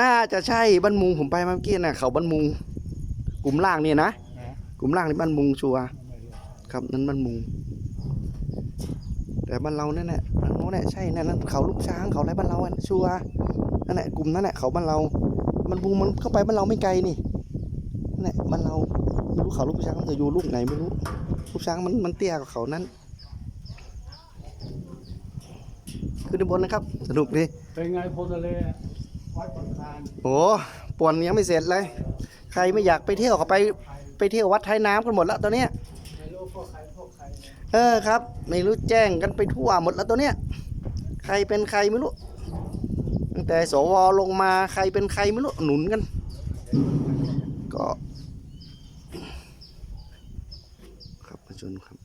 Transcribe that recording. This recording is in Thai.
น่าจะใช่บ้านมุงผมไปเมื่อกี้น่ะเขาบ้านมุง กลุ่มล่างเนี่ยนะกลุ่มล่างนี่บ้านมุงชัวร์ครับนั่นบ้านมุง แต่บ้านเรานั่นแหละบ้านโน้นแหละใช่นั่นนั่นเขาลูกช้างเขาอะไรบ้านเราอะชัวร์นั่นแหละกลุ่มนั้นแหละเขาบ้านเราบ้านมุงมันเข้าไปบ้านเราไม่ไกลนี่นั่นแหละบ้านเราไม่รู้เขาลูกช้างมันจะอยู่ลูกไหนไม่รู้ลูกช้างมันมันเตี้ยกว่าเขานั้นขึ้นบนนะครับ สนุกดีเป็นไงโพทะเล โอ้ปวนยังไม่เสร็จเลย ใครไม่อยากไปเที่ยวก็ไปไปเที่ยววัดท้ายน้ำกันหมดแล้วตอนเนี้ยเออครับ ไม่รู้แจ้งกันไปทั่วหมดแล้วตัวเนี้ย ใครเป็นใครไม่รู้ ตั้งแต่สวลงมาใครเป็นใครไม่รู้หนุนกัน ก็ ครับมาชนครับ